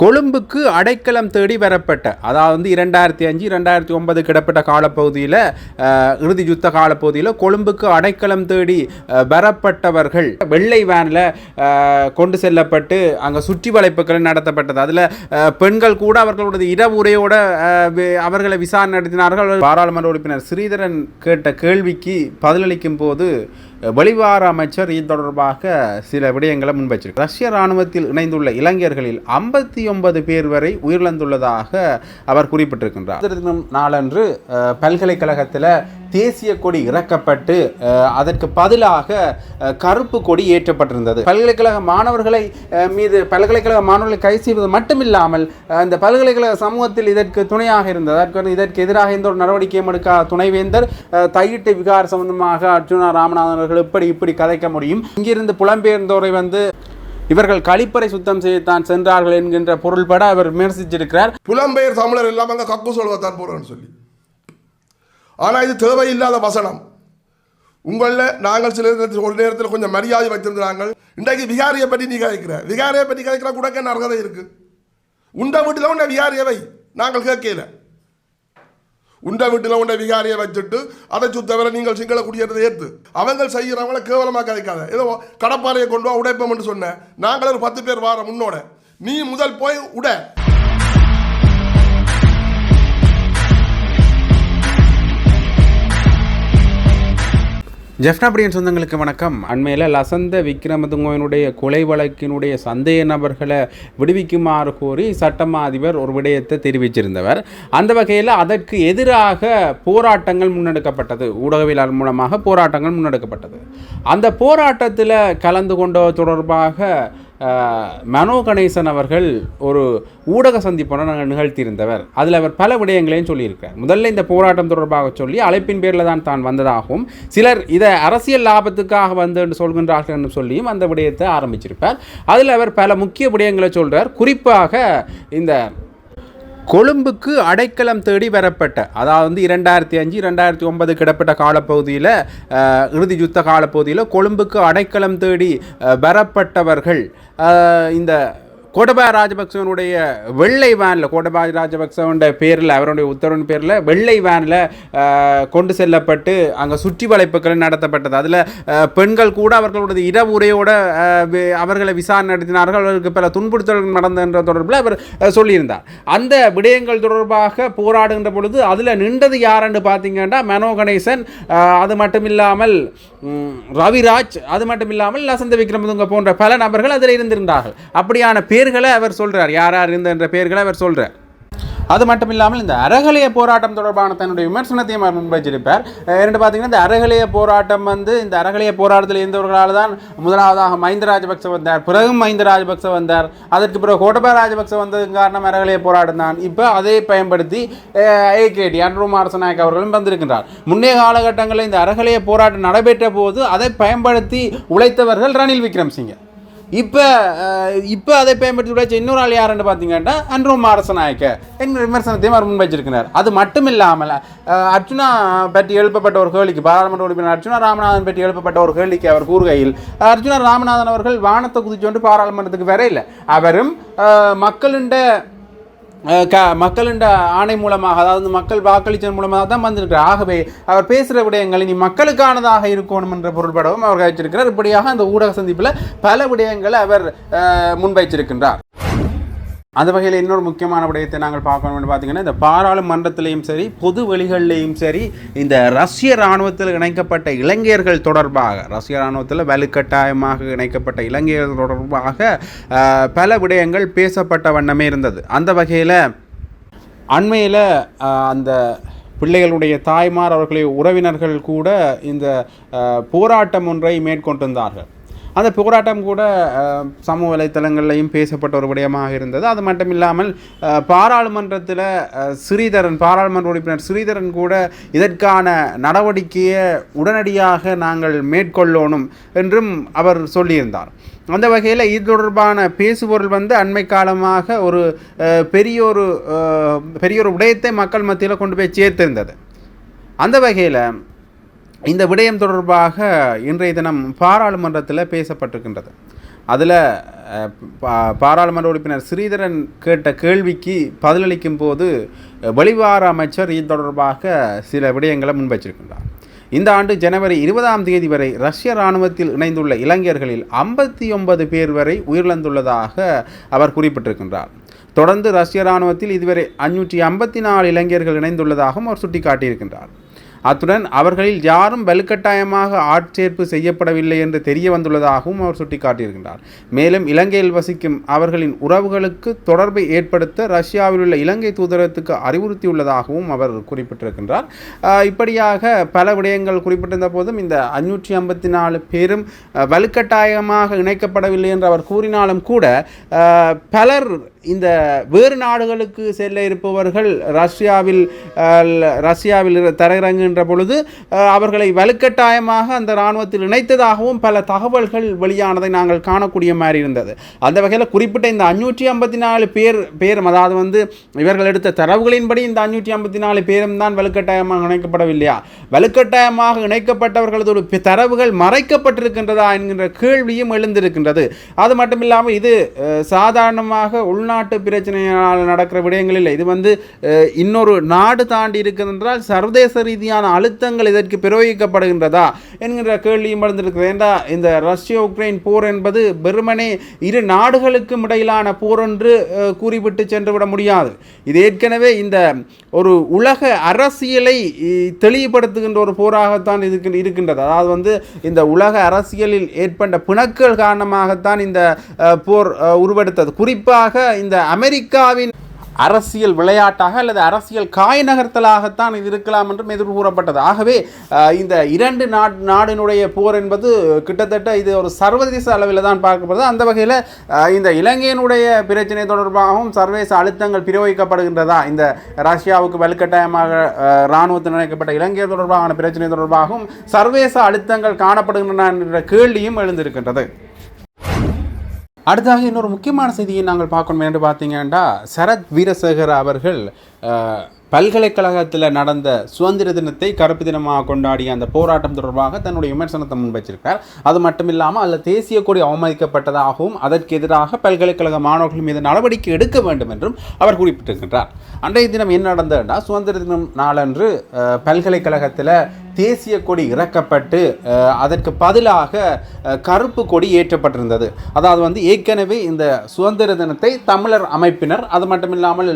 கொழும்புக்கு அடைக்கலம் தேடி வரப்பட்ட அதாவது இரண்டாயிரத்தி அஞ்சு இரண்டாயிரத்தி ஒன்பது கிடப்பட்ட காலப்பகுதியில் இறுதி யுத்த காலப்பகுதியில் கொழும்புக்கு அடைக்கலம் தேடி வரப்பட்டவர்கள் வெள்ளை வேனில் கொண்டு செல்லப்பட்டு அங்கே சுற்றி வளைப்புகள் நடத்தப்பட்டது. அதில் பெண்கள் கூட அவர்களுடைய இரவு அவர்களை விசாரணை நடத்தினார்கள். பாராளுமன்ற உறுப்பினர் ஸ்ரீதரன் கேட்ட கேள்விக்கு பதிலளிக்கும் போது வெளிவார அமைச்சர் இது தொடர்பாக சில விடயங்களை முன்வைச்சிருக்கு ரஷ்ய ராணுவத்தில் இணைந்துள்ள இளைஞர்களில் ஐம்பத்தி ஒன்பது பேர் வரை உயிரிழந்துள்ளதாக அவர் குறிப்பிட்டிருக்கின்றார். தினம் நாளன்று பல்கலைக்கழகத்தில் தேசிய கொடி இறக்கப்பட்டு அதற்கு பதிலாக கருப்பு கொடி ஏற்றப்பட்டிருந்தது. பல்கலைக்கழக மாணவர்களை மீது பல்கலைக்கழக மாணவர்களை கை செய்வது மட்டுமில்லாமல் இந்த பல்கலைக்கழக சமூகத்தில் இதற்கு துணையாக இருந்தது. அதற்கு இதற்கு எதிராக எந்த ஒரு நடவடிக்கையும் எடுக்காத துணைவேந்தர் தையிட்டு விகார் சம்பந்தமாக அர்ஜுனா ராமநாதன் அவர்கள் எப்படி இப்படி கதைக்க முடியும்? இங்கிருந்து புலம்பெயர்ந்தோரை வந்து இவர்கள் கழிப்பறை சுத்தம் செய்யத்தான் சென்றார்கள் என்கின்ற பொருள்பட அவர் விமர்சிச்சிருக்கிறார் புலம்பெயர் தமிழர் எல்லாம் அங்கே கக்கு சொல்வத்தான் போகிறோன்னு சொல்லி. ஆனால் இது தேவையில்லாத வசனம். உங்களில் நாங்கள் சில நேரத்தில் ஒரு நேரத்தில் கொஞ்சம் மரியாதை வைத்திருந்தாங்க இன்றைக்கு விகாரியை பற்றி நீ கதைக்கிற? விகாரியை பற்றி கதைக்கிற கூட என்ன அர்ஹதை இருக்கு. உண்ட வீட்டில் உண்ட விகாரியவை நாங்கள் கேட்கல. உண்ட வீட்டில் உண்ட விகாரியை வச்சுட்டு அதை சுத்தவரை நீங்கள் சிங்கள குடியேறதை ஏற்று. அவங்க செய்கிறவங்கள கேவலமாக கதைக்காத. ஏதோ கடப்பாறையை கொண்டு வா உடைப்போம் சொன்னேன். நாங்களும் ஒரு பத்து பேர் வாரம் முன்னோட. நீ முதல் போய் உட. ஜெஃப்னாபிரியன் சொந்தங்களுக்கு வணக்கம். அண்மையில் லசந்த விக்ரமதுங்கோவினுடைய கொலை வழக்கினுடைய சந்தேக நபர்களை விடுவிக்குமாறு கோரி சட்டமா அதிபர் ஒரு விடயத்தை தெரிவிச்சிருந்தவர். அந்த வகையில் அதற்கு எதிராக போராட்டங்கள் முன்னெடுக்கப்பட்டது. ஊடகவியலாளர் மூலமாக போராட்டங்கள் முன்னெடுக்கப்பட்டது. அந்த போராட்டத்தில் கலந்து கொண்ட தொடர்பாக மனோ கணேசன் அவர்கள் ஒரு ஊடக சந்திப்பை நாங்கள் நிகழ்த்தியிருந்தவர். அதில் அவர் பல விடயங்களையும் சொல்லியிருக்கிறார். முதல்ல இந்த போராட்டம் தொடர்பாக சொல்லி அழைப்பின் பேரில் தான் தான் வந்ததாகவும் சிலர் இதை அரசியல் லாபத்துக்காக வந்து என்று சொல்கின்றார்கள் என்று சொல்லியும் அந்த விடயத்தை ஆரம்பிச்சிருப்பார். அதில் அவர் பல முக்கிய விடயங்களை சொல்கிறார் குறிப்பாக இந்த கொழும்புக்கு அடைக்கலம் தேடி வரப்பட்ட அதாவது இரண்டாயிரத்தி அஞ்சு இரண்டாயிரத்தி ஒன்பது கிடப்பட்ட காலப்பகுதியில் இறுதி யுத்த காலப்பகுதியில் கொழும்புக்கு அடைக்கலம் தேடி வரப்பட்டவர்கள் இந்த கோடபாய ராஜபக்சவனுடைய வெள்ளை வேனில் கோடபாய ராஜபக்சவனுடைய பேரில் அவருடைய உத்தரவின் பேரில் வெள்ளை வேனில் கொண்டு செல்லப்பட்டு அங்கே சுற்றி வளைப்புகள் நடத்தப்பட்டது. அதில் பெண்கள் கூட அவர்களுடைய இரவு உரையோட அவர்களை விசாரணை நடத்தினார்கள். அவர்களுக்கு பல துன்புறுத்தல்கள் நடந்த என்ற தொடர்பில் அவர் சொல்லியிருந்தார். அந்த விடயங்கள் தொடர்பாக போராடுகின்ற பொழுது அதில் நின்றது யாருன்னு பார்த்தீங்கன்னா மனோ கணேசன் அது மட்டும் இல்லாமல் ரவிராஜ் அது மட்டும் இல்லாமல் லசந்த விக்ரமதுங்க போன்ற பல நபர்கள் அதில் இருந்திருந்தார்கள். அப்படியான பேர் பெயர்களை அவர் சொல்கிறார் யார் யார் இருந்த என்ற அவர் சொல்கிறார் அது மட்டும் இல்லாமல் இந்த அறகலைய போராட்டம் தொடர்பான தன்னுடைய விமர்சனத்தையும் அவர் முன்வைச்சிருப்பார் இரண்டு பார்த்தீங்கன்னா இந்த அறகலைய போராட்டம் வந்து இந்த அறகலைய போராட்டத்தில் இருந்தவர்களால் தான் முதலாவதாக மஹிந்த ராஜபக்ச வந்தார். பிறகும் மஹிந்த ராஜபக்ச வந்தார். அதற்கு பிறகு கோட்டபா ராஜபக்ச வந்ததுக்கு காரணம் அறகலைய போராட்டம் தான். இப்போ அதை பயன்படுத்தி ஏகேடி அன்ரூ மாரசநாயக் அவர்களும் வந்திருக்கின்றார். முன்னைய காலகட்டங்களில் இந்த அறகலைய போராட்டம் நடைபெற்ற போது அதை பயன்படுத்தி உழைத்தவர்கள் ரணில் விக்ரம்சிங்க. இப்போ இப்போ அதை பயன்படுத்தி உடைச்ச இன்னொரு ஆள் யாருன்னு பார்த்தீங்கன்னா அன்ரோ மாரசநாயக்க. என்கிற விமர்சனத்தையும் அவர் முன்வைச்சிருக்கிறார் அது மட்டும் இல்லாமல் அர்ஜுனா பற்றி எழுப்பப்பட்ட ஒரு கேள்விக்கு பாராளுமன்ற உறுப்பினர் அர்ஜுனா ராமநாதன் பற்றி எழுப்பப்பட்ட ஒரு கேள்விக்கு அவர் கூறுகையில் அர்ஜுனா ராமநாதன் அவர்கள் வானத்தை குதிச்சோண்டு பாராளுமன்றத்துக்கு வரையில அவரும் மக்களுண்ட க மக்களின் ஆணை மூலமாக அதாவது மக்கள் வாக்களித்தன் மூலமாக தான் வந்திருக்கிறார். ஆகவே அவர் பேசுகிற விடயங்கள் இனி மக்களுக்கானதாக இருக்கணும் என்ற பொருள்படவும் அவர் வச்சிருக்கிறார் இப்படியாக அந்த ஊடக சந்திப்பில் பல விடயங்களை அவர் முன்வைச்சிருக்கின்றார் அந்த வகையில் இன்னொரு முக்கியமான விடயத்தை நாங்கள் பார்க்கணும்னு பார்த்தீங்கன்னா இந்த பாராளுமன்றத்திலையும் சரி பொது வெளிகளிலையும் சரி இந்த ரஷ்ய இராணுவத்தில் இணைக்கப்பட்ட இளைஞர்கள் தொடர்பாக ரஷ்ய இராணுவத்தில் வலுக்கட்டாயமாக இணைக்கப்பட்ட இளைஞர்கள் தொடர்பாக பல விடயங்கள் பேசப்பட்ட வண்ணமே இருந்தது. அந்த வகையில் அண்மையில் அந்த பிள்ளைகளுடைய தாய்மார் அவர்களுடைய உறவினர்கள் கூட இந்த போராட்டம் ஒன்றை மேற்கொண்டிருந்தார்கள். அந்த போராட்டம் கூட சமூக வலைத்தளங்கள்லையும் பேசப்பட்ட ஒரு விடயமாக இருந்தது. அது மட்டும் இல்லாமல் பாராளுமன்றத்தில் ஸ்ரீதரன் பாராளுமன்ற உறுப்பினர் ஸ்ரீதரன் கூட இதற்கான நடவடிக்கையை உடனடியாக நாங்கள் மேற்கொள்ளணும் என்றும் அவர் சொல்லியிருந்தார். அந்த வகையில் இது தொடர்பான பேசுபொருள் வந்து அண்மை காலமாக ஒரு பெரிய ஒரு பெரிய ஒரு விடயத்தை மக்கள் மத்தியில் கொண்டு போய் சேர்த்திருந்தது. அந்த வகையில் இந்த விடயம் தொடர்பாக இன்றைய தினம் பாராளுமன்றத்தில் பேசப்பட்டிருக்கின்றது. அதில் பாராளுமன்ற உறுப்பினர் ஸ்ரீதரன் கேட்ட கேள்விக்கு பதிலளிக்கும் போது வெளிவார அமைச்சர் இது தொடர்பாக சில விடயங்களை முன்வைச்சிருக்கின்றார். இந்த ஆண்டு ஜனவரி இருபதாம் தேதி வரை ரஷ்ய இராணுவத்தில் இணைந்துள்ள இளைஞர்களில் ஐம்பத்தி ஒன்பது பேர் வரை உயிரிழந்துள்ளதாக அவர் குறிப்பிட்டிருக்கின்றார். தொடர்ந்து ரஷ்ய இராணுவத்தில் இதுவரை அஞ்சூற்றி ஐம்பத்தி நாலு இளைஞர்கள் இணைந்துள்ளதாகவும் அவர் சுட்டிக்காட்டியிருக்கின்றார். அத்துடன் அவர்களில் யாரும் வலுக்கட்டாயமாக ஆட்சேர்ப்பு செய்யப்படவில்லை என்று தெரிய வந்துள்ளதாகவும் அவர் சுட்டிக்காட்டியிருக்கின்றார். மேலும் இலங்கையில் வசிக்கும் அவர்களின் உறவுகளுக்கு தொடர்பை ஏற்படுத்த ரஷ்யாவில் உள்ள இலங்கை தூதரகத்துக்கு அறிவுறுத்தியுள்ளதாகவும் அவர் குறிப்பிட்டிருக்கின்றார். இப்படியாக பல விடயங்கள் குறிப்பிட்டிருந்த போதும் இந்த அஞ்சூற்றி ஐம்பத்தி நாலு பேரும் வலுக்கட்டாயமாக இணைக்கப்படவில்லை என்று அவர் கூறினாலும் கூட பலர் இந்த வேறு நாடுகளுக்கு செல்ல இருப்பவர்கள் ரஷ்யாவில் ரஷ்யாவில் இரு- வருகின்ற பொழுது அவர்களை வலுக்கட்டாயமாக அந்த இராணுவத்தில் இணைத்ததாகவும் பல தகவல்கள் வெளியானதை நாங்கள் காணக்கூடிய மாதிரி இருந்தது. அந்த வகையில் குறிப்பிட்ட இந்த அஞ்சூற்றி ஐம்பத்தி நாலு பேர் பேரும் அதாவது வந்து இவர்கள் எடுத்த தரவுகளின்படி இந்த அஞ்சூற்றி ஐம்பத்தி நாலு பேரும் தான் வலுக்கட்டாயமாக இணைக்கப்படவில்லையா? வலுக்கட்டாயமாக இணைக்கப்பட்டவர்களது ஒரு தரவுகள் மறைக்கப்பட்டிருக்கின்றதா என்கின்ற கேள்வியும் எழுந்திருக்கின்றது. அது மட்டும் இல்லாமல் இது சாதாரணமாக உள்நாட்டு பிரச்சனையால் நடக்கிற விடயங்கள் இல்லை. இது வந்து இன்னொரு நாடு தாண்டி இருக்கின்றால் சர்வதேச ரீதியாக ரீதியான அழுத்தங்கள் இதற்கு பிரயோகிக்கப்படுகின்றதா என்கின்ற கேள்வியும் எழுந்திருக்கிறது. ஏண்டா இந்த ரஷ்ய உக்ரைன் போர் என்பது வெறுமனே இரு நாடுகளுக்கும் இடையிலான போர் என்று கூறிவிட்டு சென்றுவிட முடியாது. இது ஏற்கனவே இந்த ஒரு உலக அரசியலை தெளிவுபடுத்துகின்ற ஒரு போராகத்தான் இருக்கு இருக்கின்றது. அதாவது வந்து இந்த உலக அரசியலில் ஏற்பட்ட பிணக்குகள் காரணமாகத்தான் இந்த போர் உருவெடுத்தது. குறிப்பாக இந்த அமெரிக்காவின் அரசியல் விளையாட்டாக அல்லது அரசியல் காய் நகர்த்தலாகத்தான் இது இருக்கலாம் என்றும் எதிர்ப்பு கூறப்பட்டது ஆகவே இந்த இரண்டு நாட் நாடினுடைய போர் என்பது கிட்டத்தட்ட இது ஒரு சர்வதேச அளவில் தான் பார்க்கப்படுது. அந்த வகையில் இந்த இலங்கையினுடைய பிரச்சனை தொடர்பாகவும் சர்வதேச அழுத்தங்கள் பிரயோகிக்கப்படுகின்றதா? இந்த ரஷ்யாவுக்கு வலுக்கட்டாயமாக இராணுவத்தில் நினைக்கப்பட்ட இலங்கை தொடர்பான பிரச்சனை தொடர்பாகவும் சர்வதேச அழுத்தங்கள் காணப்படுகின்றன என்ற கேள்வியும் எழுந்திருக்கின்றது. அடுத்ததாக இன்னொரு முக்கியமான செய்தியை நாங்கள் பார்க்கணும். என்று பார்த்தீங்கன்னா சரத் வீரசேகர அவர்கள் பல்கலைக்கழகத்தில் நடந்த சுதந்திர தினத்தை கருப்பு தினமாக கொண்டாடிய அந்த போராட்டம் தொடர்பாக தன்னுடைய விமர்சனத்தை முன்வைச்சிருக்கார் அது மட்டும் இல்லாமல் அதில் தேசிய கொடி அவமதிக்கப்பட்டதாகவும் அதற்கு எதிராக பல்கலைக்கழக மாணவர்கள் மீது நடவடிக்கை எடுக்க வேண்டும் என்றும் அவர் குறிப்பிட்டிருக்கின்றார். அன்றைய தினம் என்ன நடந்ததுன்னா சுதந்திர தினம் நாளன்று பல்கலைக்கழகத்தில் தேசிய கொடி இறக்கப்பட்டு அதற்கு பதிலாக கருப்பு கொடி ஏற்றப்பட்டிருந்தது. அதாவது வந்து ஏற்கனவே இந்த சுதந்திர தினத்தை தமிழர் அமைப்பினர் அது மட்டும் இல்லாமல்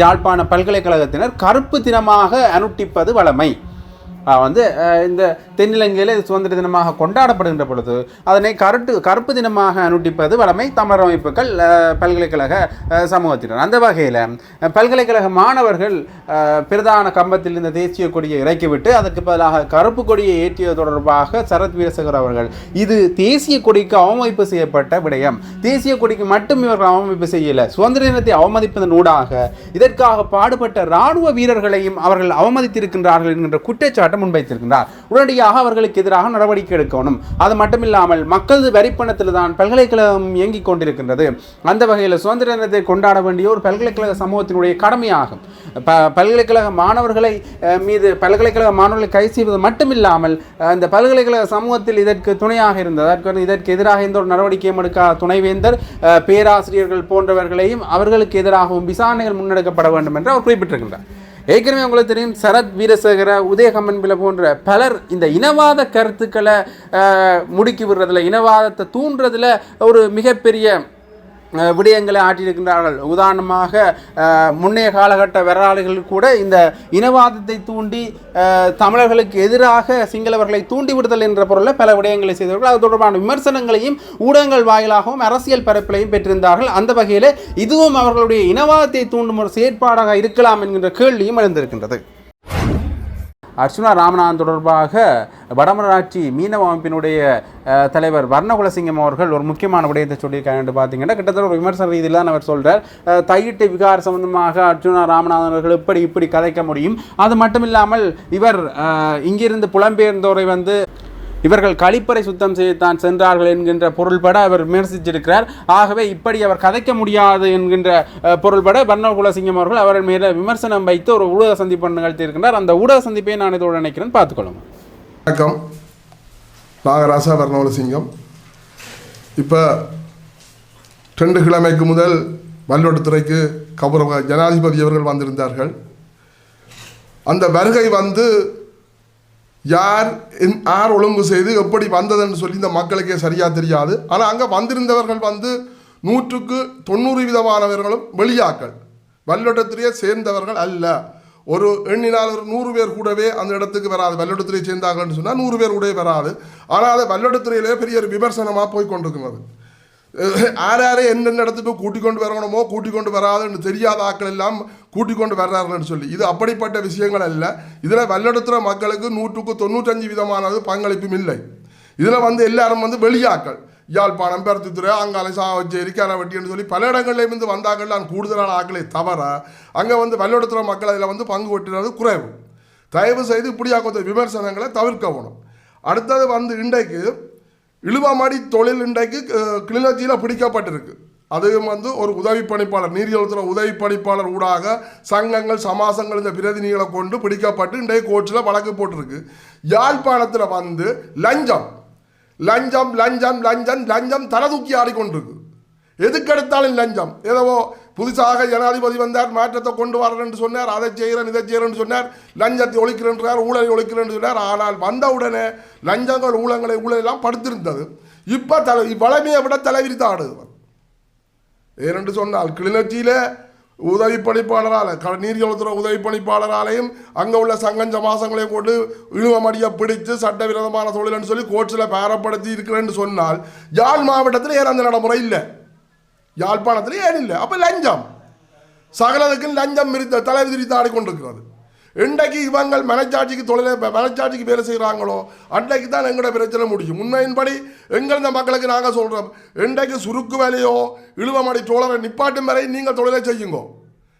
ஜாழ்ப்பாண பல்கலைக்கழகத்தினர் கருப்பு தினமாக அனுட்டிப்பது வழமை. வந்து இந்த தென்னிலங்கையில் இது சுதந்திர தினமாக கொண்டாடப்படுகின்ற பொழுது அதனை கருட்டு கருப்பு தினமாக அனுட்டிப்பது வழமை தமிழர் அமைப்புகள் பல்கலைக்கழக சமூகத்தினர். அந்த வகையில் பல்கலைக்கழக மாணவர்கள் பிரதான கம்பத்தில் இந்த தேசிய கொடியை இறக்கிவிட்டு அதற்கு பதிலாக கருப்பு கொடியை ஏற்றியது தொடர்பாக சரத் வீரசேகர் அவர்கள். இது தேசிய கொடிக்கு அவமதிப்பு செய்யப்பட்ட விடயம். தேசிய கொடிக்கு மட்டும் இவர்கள் அவமதிப்பு செய்யல. சுதந்திர தினத்தை அவமதிப்பதன் ஊடாக இதற்காக பாடுபட்ட இராணுவ வீரர்களையும் அவர்கள் அவமதித்திருக்கின்றார்கள் என்கின்ற குற்றச்சாட்டை முன்வைத்திருக்கின்றார். உடனடியாக அவர்களுக்கு எதிராக நடவடிக்கை எடுக்கணும். அது மட்டும் இல்லாமல் மக்களது வரிப்பணத்தில் தான் பல்கலைக்கழகம் இயங்கிக் கொண்டிருக்கின்றது. அந்த வகையில் சுதந்திர தினத்தை கொண்டாட வேண்டிய ஒரு பல்கலைக்கழக சமூகத்தினுடைய கடமையாகும். ப பல்கலைக்கழக மாணவர்களை மீது பல்கலைக்கழக மாணவர்களை கை செய்வது மட்டுமில்லாமல் இந்த பல்கலைக்கழக சமூகத்தில் இதற்கு துணையாக இருந்தது. அதற்கு இதற்கு எதிராக எந்த ஒரு நடவடிக்கையும் எடுக்காத துணைவேந்தர் பேராசிரியர்கள் போன்றவர்களையும் அவர்களுக்கு எதிராகவும் விசாரணைகள் முன்னெடுக்கப்பட வேண்டும் என்று அவர் குறிப்பிட்டிருக்கின்றார். ஏற்கனவே உங்களுக்கு தெரியும் சரத் வீரசேகர உதயகம்மன் பில போன்ற பலர் இந்த இனவாத கருத்துக்களை முடுக்கி விடுறதுல இனவாதத்தை தூண்டுறதுல ஒரு மிகப்பெரிய விடயங்களை ஆற்றியிருக்கின்றார்கள். உதாரணமாக முன்னைய காலகட்ட வரலாறுகள் கூட இந்த இனவாதத்தை தூண்டி தமிழர்களுக்கு எதிராக சிங்களவர்களை தூண்டிவிடுதல் என்ற பொருளில் பல விடயங்களை செய்தவர்கள். அது தொடர்பான விமர்சனங்களையும் ஊடகங்கள் வாயிலாகவும் அரசியல் பரப்பிலையும் பெற்றிருந்தார்கள். அந்த வகையில் இதுவும் அவர்களுடைய இனவாதத்தை தூண்டும் ஒரு செயற்பாடாக இருக்கலாம் என்கின்ற கேள்வியும் எழுந்திருக்கின்றது. அர்ச்சுனா ராமநாதன் தொடர்பாக வடமராட்சி மீனவ அமைப்பினுடைய தலைவர் வர்ணகுலசிங்கம் அவர்கள் ஒரு முக்கியமான விடயத்தை சொல்லியிருக்காங்க பார்த்தீங்கன்னா கிட்டத்தட்ட ஒரு விமர்சன ரீதியில் தான் அவர் சொல்கிறார் தையிட்டு விகார சம்பந்தமாக அர்ச்சுனா ராமநாதன் அவர்கள் இப்படி இப்படி கதைக்க முடியும்? அது மட்டும் இல்லாமல் இவர் இங்கிருந்து புலம்பெயர்ந்தோரை வந்து இவர்கள் கழிப்பறை சுத்தம் செய்யத்தான் சென்றார்கள் என்கின்ற பொருள்பட அவர் விமர்சிச்சிருக்கிறார். ஆகவே இப்படி அவர் கதைக்க முடியாது என்கின்ற பொருள்பட பர்ணகுலசிங்கம் அவர்கள் அவர் மேல விமர்சனம் வைத்து ஒரு ஊடக சந்திப்பு நிகழ்த்தியிருக்கின்றார். அந்த ஊடக சந்திப்பை நான் இதோடு நினைக்கிறேன் பார்த்துக்கொள்ளுங்க. வணக்கம். நாகராசா வர்ணவலசிங்கம் இப்போ ரெண்டு கிழமைக்கு முதல் வல்லொடுத்துறைக்கு கௌரவ ஜனாதிபதி அவர்கள் வந்திருந்தார்கள். அந்த வருகை வந்து யார் என்- யார் ஒழுங்கு செய்து எப்படி வந்ததுன்னு சொல்லி இந்த மக்களுக்கே சரியாக தெரியாது. ஆனால் அங்கே வந்திருந்தவர்கள் வந்து நூற்றுக்கு தொண்ணூறு விதமானவர்களும் வெளியாக்கள். வல்லொட்டத்திலேயே சேர்ந்தவர்கள் அல்ல. ஒரு எண்ணினால் ஒரு நூறு பேர் கூடவே அந்த இடத்துக்கு வராது. வல்லொட்டத்திலே சேர்ந்தார்கள்னு சொன்னால் நூறு பேர் கூடவே வராது. ஆனால் அது வல்லொட்டத்திரையிலே பெரிய ஒரு விமர்சனமாக போய் கொண்டிருக்கிறது. யார் யாரை எந்தெந்த இடத்துக்கு கூட்டிக் கொண்டு வரணுமோ கூட்டிக் கொண்டு வராதுன்னு தெரியாத ஆட்கள் எல்லாம் கூட்டிக் கொண்டு வர்றார்கள்னு சொல்லி. இது அப்படிப்பட்ட விஷயங்கள் அல்ல. இதில் வல்லெடுத்துற மக்களுக்கு நூற்றுக்கு தொண்ணூற்றஞ்சு விதமானது பங்களிப்பும் இல்லை. இதில் வந்து எல்லாரும் வந்து வெளியாக்கள். யாழ்ப்பாணம் பெருத்துத்துறை அங்காலை சாவச்சேரி கரவட்டின்னு சொல்லி பல இடங்கள்லேயும் இருந்து வந்தாக்கள் நான் கூடுதலான ஆக்களை தவிர அங்கே வந்து வல்லெடுத்துற மக்கள் அதில் வந்து பங்கு பெற்றுறது குறைவு. தயவு செய்து இப்படியாக கொஞ்சம் விமர்சனங்களை தவிர்க்கணும் அடுத்தது வந்து இன்றைக்கு இழுவாமாடி தொழில் இன்றைக்கு அஹ், கிளிநொச்சியில் பிடிக்கப்பட்டிருக்கு. அதுவும் வந்து ஒரு உதவி பணிப்பாளர் நீரியல்துறை உதவி பணிப்பாளர் ஊடாக சங்கங்கள் சமாசங்கள் இந்த பிரதிநிதிகளை கொண்டு பிடிக்கப்பட்டு இன்றைய கோர்ட்டில் வழக்கு போட்டிருக்கு. யாழ்ப்பாணத்தில் வந்து லஞ்சம். லஞ்சம் லஞ்சம் லஞ்சம் லஞ்சம் தலை தூக்கி ஆடிக்கொண்டிருக்கு. எதுக்கெடுத்தாலும் லஞ்சம். ஏதோ புதுசாக ஜனாதிபதி வந்தார் மாற்றத்தை கொண்டு வரேன் சொன்னார் அதை செய்கிறேன் இதை செய்கிறேன்னு சொன்னார் லஞ்சத்தை ஒழிக்கிறேன்றார் ஊழலை ஒழிக்கிறேன் சொன்னார். ஆனால் வந்தவுடனே லஞ்சங்கள் ஊழங்களை ஊழலெல்லாம் படுத்திருந்தது. இப்போ தலை வளமையை விட தலைவிரித்து ஆடுது ஏனென்று சொன்னால் கிளிநொச்சியில் உதவி பணிப்பாளரால் க நீரியவளத்துறை உதவி பணிப்பாளராலையும் அங்கே உள்ள சங்கம் சமாசங்களையும் கொண்டு இழுவமடியை பிடித்து சட்டவிரோதமான தொழில்னு சொல்லி கோர்ட்ஸில் பேரப்படுத்தி இருக்கிறேன்னு சொன்னால் யாழ் மாவட்டத்தில் ஏன் அந்த நடைமுறை இல்லை? யாழ்ப்பாணத்தில் ஏன் இல்லை? அப்போ லஞ்சம். சகலதுக்கும் லஞ்சம் இருந்த தலை விரித்து ஆடிக்கொண்டிருக்கிறது. இன்றைக்கு இவங்கள் மனச்சாட்சிக்கு தொழிலை மனச்சாட்சிக்கு வேலை செய்கிறாங்களோ அன்றைக்கு தான் எங்களோட பிரச்சனை முடியும். உண்மையின்படி எங்கள் இந்த மக்களுக்கு நாங்கள் சொல்கிறோம் இன்றைக்கு சுருக்கு வேலையோ இழுவமடி தோழரை நிப்பாட்டும் வரை நீங்கள் தொழிலை செய்யுங்கோ.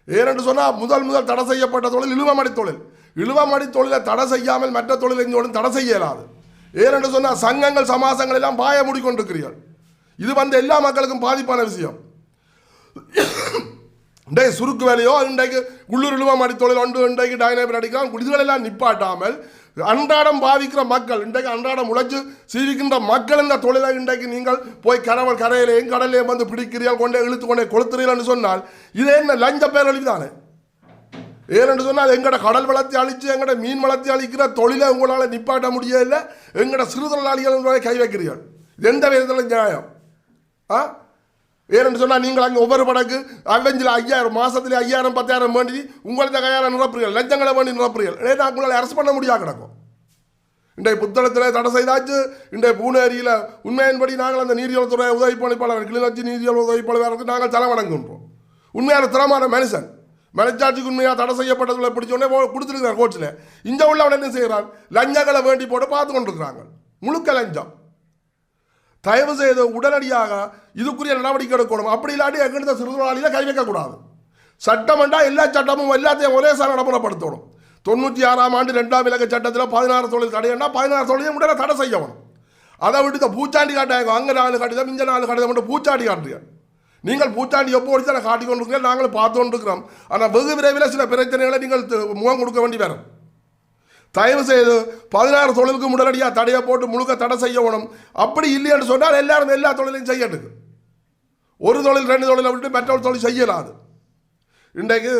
ஏனென்று சொன்னால் முதல் முதல் தடை செய்யப்பட்ட தொழில் இழுவமடி தொழில். இழுவமடி தொழிலை தடை செய்யாமல் மற்ற தொழில் எங்கோடும் தடை செய்ய இயலாது. ஏனென்று சொன்னால் சங்கங்கள் சமாசங்கள் எல்லாம் பாய மூடிக்கொண்டிருக்கிறீர்கள். இது வந்து எல்லா மக்களுக்கும் பாதிப்பான விஷயம். இன்றைக்கு சுருக்கு வேலையோ இன்றைக்கு உள்ளூர் இழுவமாடி தொழில் ஒன்று இன்றைக்கு டைனாமிக் அடிக்கலாம் இதுகளெல்லாம் நிப்பாட்டாமல் அன்றாடம் பாதிக்கிற மக்கள் இன்றைக்கு அன்றாடம் உழைச்சு சீவிக்கின்ற மக்கள் இந்த தொழிலை இன்றைக்கு நீங்கள் போய் கரவல் கரையிலையும் கடலையும் வந்து பிடிக்கிறீர்கள் கொண்டே இழுத்து கொண்டே கொளுத்துறீர்கள் சொன்னால் இது என்ன லஞ்ச பேரழிவு தானே? ஏனென்று சொன்னால் எங்கட கடல் வளர்த்தி அழித்து எங்கட மீன் வளத்தை அழிக்கிற தொழிலை உங்களால் நிப்பாட்ட முடியல எங்கட சிறு தொழிலாளிகள் கை வைக்கிறீர்கள். எந்த விதத்தில் நியாயம்? ஆ? ஏன்னு சொன்னால் நீங்கள் அங்கே ஒவ்வொரு படக்கு அவெஞ்சில் ஐயாயிரம் மாதத்துல ஐயாயிரம் பத்தாயிரம் வேண்டி உங்களுக்கு கையாயிரம் நிரப்புறீர்கள் லஞ்சங்களை வேண்டி நிரப்புறீர்கள். ஏன்னா உங்களால் அரசு பண்ண முடியாது கிடக்கும். இன்றைய புத்தகத்தில் தடை செய்தாச்சு. இன்றைய பூனேரியில் உண்மையின்படி நாங்கள் அந்த நீரியல்துறை உதவி பணிப்பாளர் கிளிநொச்சி நீரியல் உதவி பணிப்பாளருக்கு நாங்கள் தலை வணங்குகின்றோம் உண்மையான திறமான மனுஷன். மனச்சாட்சிக்கு உண்மையாக தடை செய்யப்பட்டதுல பிடிச்சோடனே கொடுத்துருக்கிறார் கோர்ட்ஸில் இங்கே உள்ளவன் என்ன செய்கிறான்? லஞ்சங்களை வேண்டி போட்டு பார்த்து கொண்டிருக்கிறாங்க முழுக்க லஞ்சம். தயவு செய்து உடனடியாக இதுக்குரிய நடவடிக்கை எடுக்கணும். அப்படி இல்லாட்டி எங்கிட்ட சிறுதொழிலாளியில் கை வைக்கக்கூடாது. சட்டம்ண்டா எல்லா சட்டமும் எல்லாத்தையும் ஒரே சார் நடைமுறைப்படுத்தணும். தொண்ணூற்றி ஆறாம் ஆண்டு ரெண்டாம் இலக்க சட்டத்தில் பதினாறு தொழில் தடையண்டா பதினாறு தொழிலையும் உடனே தடை செய்யணும். அதை விட்டு இந்த பூச்சாண்டி காட்டாங்க அங்கே நாலு கடிதம் இங்கே நாலு கடிதம் மட்டும் பூச்சாண்டி காட்டுறீங்க. நீங்கள் பூச்சாண்டி எப்போ ஒடிச்சு அதை நாங்களும் பார்த்து கொண்டிருக்கிறோம் ஆனால் வெகு விரைவில் சில பிரச்சனைகளை நீங்கள் முகம் கொடுக்க வேண்டி வரும். தயவு செய்து பதினாறு தொழிலுக்கு உடனடியாக தடையை போட்டு முழுக்க தடை செய்யணும். அப்படி இல்லைன்னு சொன்னால் எல்லாரும் எல்லா தொழிலையும் செய்யட்டுது ஒரு தொழில் ரெண்டு தொழிலை விட்டு மற்றொரு தொழில் செய்யலாது இன்றைக்கு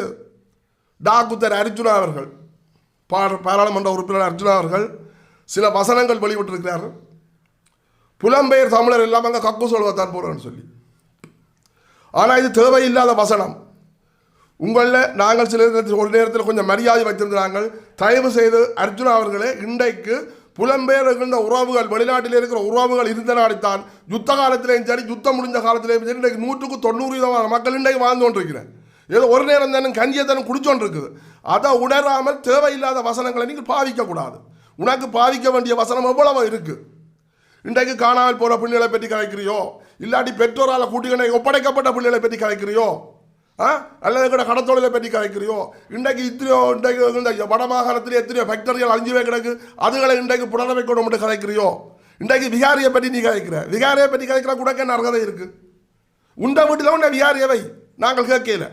டாக்குத்தர் அர்ஜுனா அவர்கள் பார பாராளுமன்ற உறுப்பினர் அர்ஜுனா அவர்கள் சில வசனங்கள் வெளிவிட்டிருக்கிறார் புலம்பெயர் தமிழர் இல்லாமல் அங்கே கக்கு சொல்வத்தான் போகிறோன்னு சொல்லி. ஆனால் இது தேவையில்லாத வசனம். உங்களில் நாங்கள் சில நேரத்தில் ஒரு நேரத்தில் கொஞ்சம் மரியாதை வைத்திருந்தாங்கள் தயவு செய்து அர்ஜுனா அவர்களே இன்றைக்கு புலம்பெயர் இருக்கின்ற உறவுகள் வெளிநாட்டில் இருக்கிற உறவுகள் இருந்த நாடித்தான் யுத்த காலத்திலேயும் சரி யுத்தம் முடிஞ்ச காலத்திலேயும் சரி இன்றைக்கு நூற்றுக்கு தொண்ணூறு விதமான மக்கள் இன்றைக்கு வாழ்ந்து கொண்டிருக்கிறேன் ஏதோ ஒரு நேரம் தானே கஞ்சியை தானே குடிச்சோண்டிருக்குது. அதை உணராமல் தேவையில்லாத வசனங்களை நீங்கள் பாதிக்கக்கூடாது உனக்கு பாதிக்க வேண்டிய வசனம் எவ்வளவு இருக்குது இன்றைக்கு காணாமல் போகிற பிள்ளைகளை பற்றி கலைக்கிறியோ இல்லாட்டி பெற்றோரால் கூட்டிகளை ஒப்படைக்கப்பட்ட பிள்ளைகளை பற்றி கலைக்கிறியோ ஆ? அல்லது கூட கடத்தொழிலை பற்றி கலைக்கிறியோ இன்றைக்கு இத்தனையோ இன்றைக்கு இந்த வடமாகாணத்திலே எத்தனையோ ஃபேக்டரிகள் அழிஞ்சுவே கிடக்கு. அதுகளை இன்றைக்கு புனரமை கொண்டு மட்டும் கலைக்கிறியோ இன்றைக்கு விகாரியை பற்றி நீ கலைக்கிற விகாரியை பற்றி கலைக்கிற கூட என்ன அர்ஹதை இருக்கு? உண்ட வீட்டில் உன்னை விகாரியவை வை. நாங்கள் கேட்கல.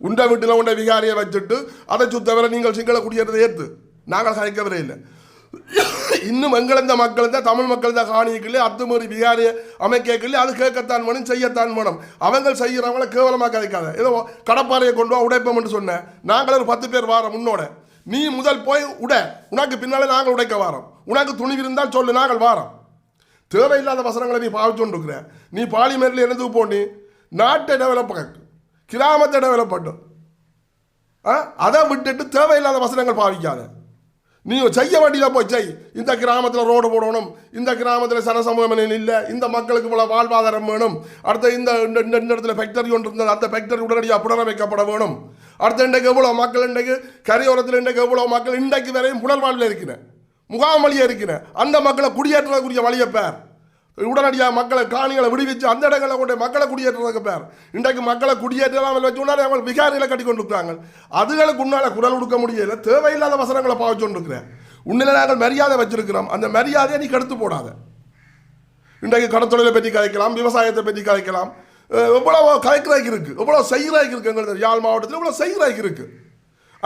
உண்ட வீட்டில் உன்னை விகாரியை வச்சுட்டு அதை சுத்தவரை நீங்கள் சிங்கள குடியேறதை ஏற்று நாங்கள் கலைக்கவரே இல்லை. இன்னும் எங்களந்த மக்கள் தான் தமிழ் மக்கள் தான் காணிக்கல அத்துமீறி பிகாரி அமைக்கல அது கேட்கத்தான் வேணும் செய்யத்தான் வேணும். அவங்க செய்கிறவங்கள கேவலமாக கிடைக்காது ஏதோ கடப்பாறையை கொண்டு வா உடைப்போம்னு சொன்னேன் நாங்கள் ஒரு பத்து பேர் வாரம் முன்னோட நீ முதல் போய் உட. உனக்கு பின்னால் நாங்கள் உடைக்க வாரோம். உனக்கு துணிவு இருந்தால் சொல்லு நாங்கள் வாரோம். தேவையில்லாத வசனங்களை நீ பாவிச்சோண்டிருக்கிற நீ பார்லிமெண்ட்ல என்னது போனி நாட்டை டெவலப் கிராமத்தை டெவலப் பண்ணும் ஆ? அதை விட்டுட்டு தேவையில்லாத வசனங்கள் பாவிக்காத. நீ செய்ய வேண்டியதை போய் செய். இந்த கிராமத்தில் ரோடு போடணும். இந்த கிராமத்தில் சனசமூகம் இல்லை. இந்த மக்களுக்கு இவ்வளோ வாழ்வாதாரம் வேணும். அடுத்த இந்த இந்த இந்த இந்த இடத்துல ஃபேக்டரி ஒன்று இருந்தது. அந்த ஃபேக்டரி உடனடியாக புனரமைக்கப்பட வேணும். அடுத்த இன்றைக்கு எவ்வளோ மக்கள் இன்றைக்கு கரையோரத்தில் இன்றைக்கு எவ்வளோ மக்கள் இன்றைக்கு வரையும் புனர்வாழ்வில் இருக்கிறேன் முகாம் வழியாக இருக்கிறேன் அந்த மக்களை குடியேற்றக்கூடிய வழியை பேர். உடனடியாக மக்களை காணிகளை விடுவிச்சு அந்த இடங்களில் கொண்டு மக்களை குடியேற்றுறதுக்கு பேர். இன்றைக்கு மக்களை குடியேற்றாமல் வச்சு உடனே அவங்க விகாரிகளை கட்டி கொண்டு இருக்கிறாங்க அதுகளுக்கு உன்னால் குரல் கொடுக்க முடியல தேவையில்லாத வசனங்களை பாவிச்சு கொண்டு இருக்கிறேன் உன்னில நாங்கள் மரியாதை வச்சிருக்கிறோம். அந்த மரியாதையை நீ கெடுத்து போடாத. இன்றைக்கு கடத்தொழிலை பற்றி கலைக்கலாம் விவசாயத்தை பற்றி கலைக்கலாம் எவ்வளோ கலைக்கிறாய்க்கு இருக்கு எவ்வளோ செய்கிறாய்க்கு இருக்கு எங்களுக்கு யாழ் மாவட்டத்தில் இவ்வளோ செய்கிறாய்க்கு இருக்கு.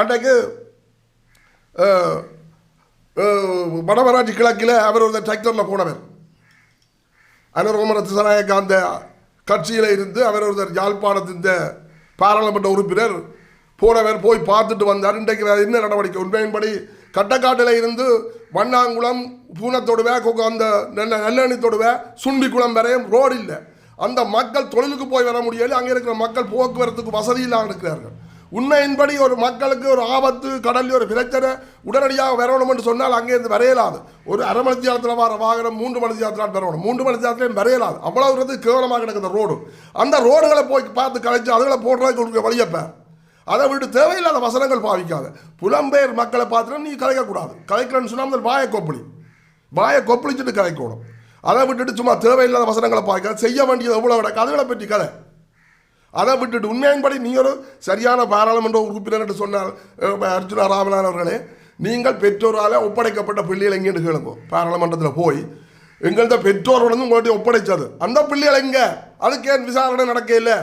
அன்றைக்கு வடமராட்சி கிழக்கில் அவர் ஒரு டிராக்டரில் போனவர். அனுரோமர திசநாயக்க அந்த கட்சியில் இருந்து அவர் ஒருத்தர் யாழ்ப்பாணத்தின் பாராளுமன்ற உறுப்பினர் போனவர் போய் பார்த்துட்டு வந்தார். இன்றைக்கு என்ன நடவடிக்கை? உண்மையின்படி கட்டக்காட்டில் இருந்து வண்ணாங்குளம் பூனத்தொடுவே அந்த நல்ல நல்லெண்ணி தொடுவே சுண்டிக்குளம் வரையும் ரோடு இல்லை. அந்த மக்கள் தொழிலுக்கு போய் வர முடியல. அங்கே இருக்கிற மக்கள் போக்குவரத்துக்கு வசதி இல்லாமல் இருக்கிறார்கள். உண்மையின்படி ஒரு மக்களுக்கு ஒரு ஆபத்து கடலில் ஒரு பிரச்சனை உடனடியாக வரணும் என்று சொன்னால் அங்கேருந்து வரையலாது. ஒரு அரை மணி நேரத்தில் வர வாகனம் மூன்று மணி நேரத்தில் வரணும் மூன்று மணி நேரத்திலையும் வரையலாது. அவ்வளோ தூரத்து கேவலமாக கிடக்குது ரோடு. அந்த ரோடுகளை போய் பார்த்து கழிச்சு அதுகளை போடுறதுக்கு கொடுக்க வழியப்ப அதை விட்டு தேவையில்லாத வசனங்கள் பாவிக்காத. புலம்பெயர் மக்களை பார்த்துட்டு நீ கலைக்கக்கூடாது. கலைக்கிறேன்னு சொன்னால் அந்த வாயை கொப்பளி. வாயை கொப்பளிச்சுட்டு கலைக்கணும். அதை விட்டுட்டு சும்மா தேவையில்லாத வசனங்களை பார்க்க செய்ய வேண்டியது எவ்வளோ கிடக்கு? அதுகளை பற்றி கதை அதை விட்டுட்டு உண்மையின்படி நீ ஒரு சரியான பாராளுமன்ற உறுப்பினர் என்று சொன்னார் அஹ், அர்ஜுனா ராமநாதன் அவர்களே நீங்கள் பெற்றோரால் ஒப்படைக்கப்பட்ட பிள்ளைகள் எங்கேன்னு கேளுங்க. பாராளுமன்றத்தில் போய் எங்கள்கிட்ட பெற்றோரோட வந்து உங்கள்கிட்ட ஒப்படைச்சது அந்த பிள்ளைகள் எங்கே? அதுக்கு ஏன் விசாரணை நடக்க இல்லை?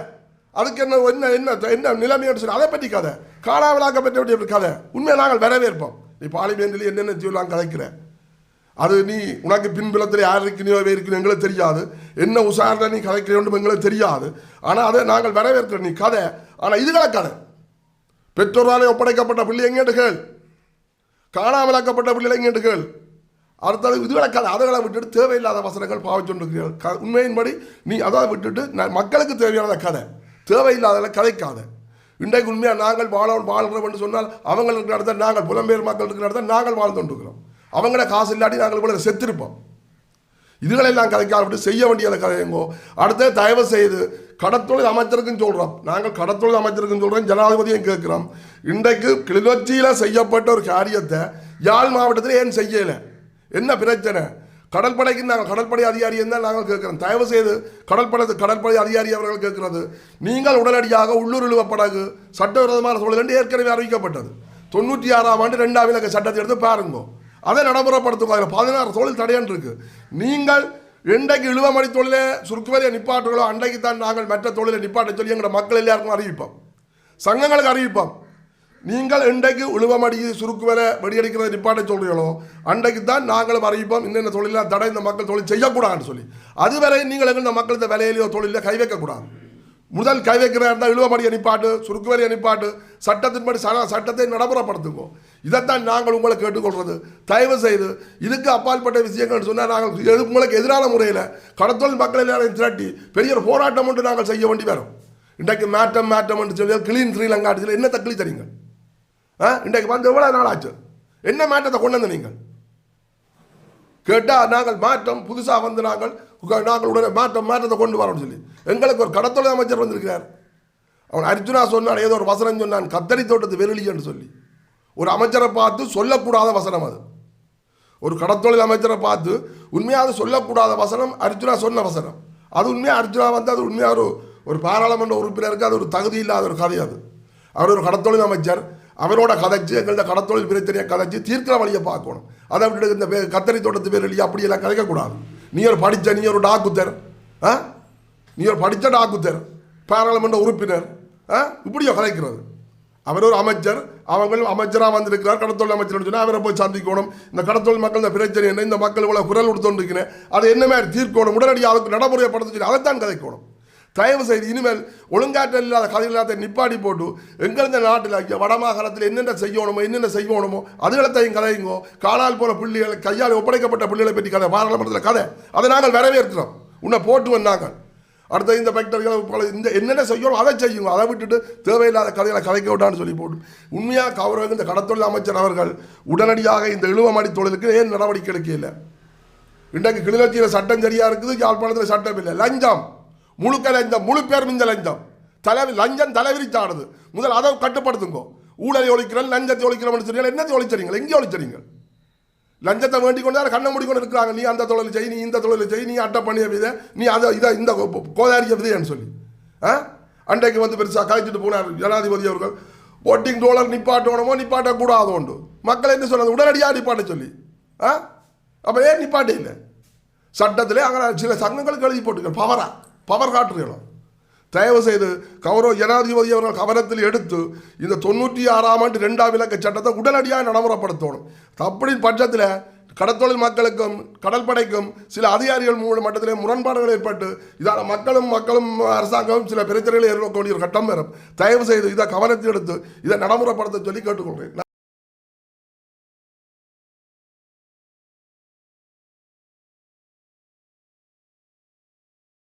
அதுக்கு என்ன என்ன என்ன என்ன நிலைமையோடு சொல்லி அதை பற்றி கதை. காணாமலாக்க பற்றி எப்படி கதை. உண்மையை நாங்கள் வரவேற்போம். நீ பார்லிமெண்ட்டில் என்னென்ன சொல்லலாம் கதைக்கிறேன் அது நீ உனக்கு பின்புலத்தில் யார் இருக்கிறியோ இருக்கணும் எங்களுக்கு தெரியாது. என்ன உசாரணை நீ கதைக்கிறோம் எங்களுக்கு தெரியாது. ஆனால் அதை நாங்கள் வரவேற்கிறோம். நீ கதை. ஆனால் இதுகளை கதை. பெற்றோராலே ஒப்படைக்கப்பட்ட பிள்ளை எங்கேட்டு கேள். காணாமலாக்கப்பட்ட பிள்ளைகளை எங்கேட்டு கேள். அடுத்தது இதுகளை கதை. அதுகளை விட்டுட்டு தேவையில்லாத வசனங்கள் பாவச்சொண்டிருக்கிறீர்கள் க உண்மையின்படி நீ அதை விட்டுட்டு நான் மக்களுக்கு தேவையான கதை. தேவையில்லாததை கதைக்காத. இன்றைக்கு உண்மையாக நாங்கள் வாழ வாழ்கிறோம் என்று சொன்னால் அவங்களுக்கு நடத்த நாங்கள் புலம்பெயர் மக்களுக்கு நடத்த நாங்கள் வாழ்ந்து கொண்டிருக்கிறோம். அவங்கள காசு இல்லாட்டி நாங்கள் கூட செத்திருப்போம். இதுகளெல்லாம் கதைக்காம விட்டு செய்ய வேண்டியதை கதையுங்கோ அடுத்த தயவு செய்து கடத்தொழில் அமைச்சருக்கும் சொல்கிறோம் நாங்கள் கடத்தொழில் அமைச்சருக்கும் சொல்கிறோம் ஜனாதிபதியும் கேட்குறோம். இன்றைக்கு கிளிநொச்சியில் செய்யப்பட்ட ஒரு காரியத்தை யாழ் மாவட்டத்தில் ஏன் செய்யலை? என்ன பிரச்சனை? கடற்படைக்கு நாங்கள் கடற்படை அதிகாரி தான் நாங்கள் கேட்குறோம். தயவு செய்து கடற்படை கடற்படை அதிகாரி அவர்கள் கேட்கிறது. நீங்கள் உடனடியாக உள்ளூர் இழுவ படகு சட்டவிரோதமான சூழல் என்று ஏற்கனவே அறிவிக்கப்பட்டது. தொண்ணூற்றி ஆறாம் ஆண்டு ரெண்டாம் இலக்க சட்டத்தை எடுத்து பாருங்க. அதை நடைமுறைப்படுத்தும் அதில் பதினாறு தொழில் தடையன் இருக்கு. நீங்கள் இன்றைக்கு இழுவமணி தொழிலை சுருக்குவரையை நிப்பாட்டுகளோ அன்றைக்கு தான் நாங்கள் மற்ற தொழிலை நிப்பாட்ட சொல்லி எங்களோட மக்கள் எல்லாருக்கும் அறிவிப்போம். சங்கங்களுக்கு அறிவிப்போம். நீங்கள் இன்றைக்கு உழுவமடி சுருக்கு சுருக்குவரை வெடியடிக்கிறத நிப்பாட்ட சொல்கிறீங்களோ அன்றைக்கு தான் நாங்களும் அறிவிப்போம் இன்னென்ன தொழிலாம் தடை இந்த மக்கள் தொழில் செய்யக்கூடாதுன்னு சொல்லி. அதுவரை நீங்கள் எங்கள் மக்கள் இந்த வேலையிலேயோ தொழிலையோ கை வைக்கக்கூடாது. முதல் கை வைக்கிறதா இருந்தால் இழுவபடி அனுப்பாட்டு சுருக்குவரி அனுப்பாட்டு சட்டத்தின்படி சன சட்டத்தை நடைமுறைப்படுத்துவோம் இதைத்தான் நாங்கள் உங்களை கேட்டுக்கொள்வது தயவு செய்து இதுக்கு அப்பாற்பட்ட விஷயங்கள் சொன்னால் நாங்கள் எது- உங்களுக்கு எதிரான முறையில் கடத்தொழில் மக்கள் எல்லாரையும் திரட்டி பெரிய ஒரு போராட்டம் ஒன்று நாங்கள் செய்ய வேண்டி வரும். இன்றைக்கு மாற்றம் மாற்றம் என்று சொல்லி கிளீன் ஸ்ரீலங்கா சொல்லி என்ன தக்கிளி தரீங்க ஆ? இன்றைக்கு வந்து எவ்வளோ நாள் ஆச்சு என்ன மாற்றத்தை கொண்டு வந்து நீங்கள்? கேட்டால் நாங்கள் மாற்றம் புதுசாக வந்து நாங்கள் நாங்கள் உடனே மாற்றம் மாற்றத்தை கொண்டு வரோம்னு சொல்லி. எங்களுக்கு ஒரு கடத்தொழில் அமைச்சர் வந்திருக்கிறார். அவன் அர்ஜுனா சொன்னான் ஏதோ ஒரு வசனம் சொன்னான் கத்தரி தோட்டத்து வெறுளி என்று சொல்லி. ஒரு அமைச்சரை பார்த்து சொல்லக்கூடாத வசனம் அது. ஒரு கடத்தொழில் அமைச்சரை பார்த்து உண்மையாக சொல்லக்கூடாத வசனம் அர்ஜுனா சொன்ன வசனம். அது உண்மையாக அர்ஜுனா வந்து அது உண்மையாக ஒரு ஒரு பாராளுமன்ற உறுப்பினருக்கு அது ஒரு தகுதி இல்லாத ஒரு கதை அது. அவர் ஒரு கடத்தொழில் அமைச்சர். அவரோட கதைச்சு எங்கள்கிட்ட கடத்தொழில் பிரச்சனையை கதைச்சு தீர்க்கிற வழியை பார்க்கணும். அதை விட்டு இந்த கத்தரி தோட்டத்து பேர் இல்லையா அப்படியெல்லாம் கதைக்கக்கூடாது. நீ ஒரு படித்த நீ ஒரு டாக்குத்தர் ஆ? நீங்கள் படித்த டாக்குத்தர் பாராளுமன்ற உறுப்பினர் ஆ? இப்படியோ கலைக்கிறது. அவர் ஒரு அமைச்சர் அவங்களும் அமைச்சராக வந்திருக்கிறார் கடத்தொழில் அமைச்சர் சொன்னால் அவரை போய் சந்திக்கணும். இந்த கடத்தொழில் மக்கள் இந்த பிரச்சனை என்ன இந்த மக்கள் இவ்வளோ குரல் கொடுத்துருக்கிறேன் அதை என்ன மாதிரி தீர்க்கணும் உடனடியாக அதுக்கு நடைமுறைப்படுத்த சொல்லி அதைத்தான் கதைக்கணும். தயவு செய்து இனிமேல் ஒழுங்காற்றல் இல்லாத கதை இல்லாத நிப்பாடி போட்டு எங்கெந்த நாட்டில் வடமாகாணத்தில் என்னென்ன செய்யணுமோ என்னென்ன செய்யணுமோ அதுகளத்தையும் கதையுங்கோ காலால் போல பிள்ளைகள் கையால் ஒப்படைக்கப்பட்ட பிள்ளைகளை பற்றி கதை பாராளுமன்றத்தில் கதை. அதை நாங்கள் வரவேற்கிறோம். உன்னை போட்டு வந்தாங்க அடுத்த இந்த ஃபேக்டரிகளை பல இந்த என்னென்ன செய்யணும் அதை செய்யுங்க. அதை விட்டுட்டு தேவையில்லாத கதைகளை கலைக்க விட்டான்னு சொல்லி போட்டு. உண்மையாக கௌரவ இந்த கடத்தொழில் அமைச்சர் அவர்கள் உடனடியாக இந்த இழுவமடி தொழிலுக்கு ஏன் நடவடிக்கை எடுக்கல? இன்றைக்கு கிளிநொச்சியில் சட்டம் சரியாக இருக்குது யாழ்ப்பாணத்தில் சட்டம் இல்லை. லஞ்சம். முழுக்க லஞ்சம். முழு பேர் இந்த லஞ்சம். தலைவி லஞ்சம் தலைவிரிச்சாடுது. முதல் அதை கட்டுப்படுத்துங்கோ. ஊழலை ஒழிக்கிறேன் லஞ்சத்தை ஒழிக்கிறோம்னு சொல்லி என்னத்தை ஒழிச்சறீங்க எங்கே ஒழிச்சறீங்க லஞ்சத்தை வேண்டிக் கொண்டு கண்ணை மூடிக்கொண்டு இருக்கிறாங்க. நீ அந்த தொழில் செய் நீ இந்த தொழில் செய் நீ அட்டை பண்ணிய விதை நீ அதை இதை இந்த கோ- கோதாரிய விதைன்னு சொல்லி. ஆ? அன்றைக்கு வந்து பெருசாக கலைச்சிட்டு போனார் ஜனாதிபதி அவர்கள். ஓட்டிங் டோலர் நிப்பாட்டணுமோ நிப்பாட்டக்கூடாது உண்டு மக்கள் என்ன சொன்னது? உடனடியாக நிப்பாட்ட சொல்லி. ஆ? அப்போ ஏன் நிப்பாட்டே இல்லை? சட்டத்திலே அங்கே சில சங்கங்களுக்கு எழுதி போட்டுக்க பவரா பவர் காட்டுறீங்களோ? தயவு செய்து கௌரவ ஜனாதிபதி அவர்கள் கவனத்தில் எடுத்து இந்த தொண்ணூற்றி ஆறாம் ஆண்டு ரெண்டாம் இலக்க சட்டத்தை உடனடியாக நடைமுறைப்படுத்தணும். அப்படி பட்சத்தில் கடற்தொழில் மக்களுக்கும் கடற்படைக்கும் சில அதிகாரிகள் மூலம் மட்டத்திலே முரண்பாடுகள் ஏற்பட்டு இதால் மக்களும் மக்களும் அரசாங்கமும் சில பிரச்சனைகளை ஏற்படக்கூடிய ஒரு கட்டம் வரும். தயவு செய்து இதை கவனத்தில் எடுத்து இதை நடைமுறைப்படுத்த சொல்லி கேட்டுக்கொள்கிறேன்.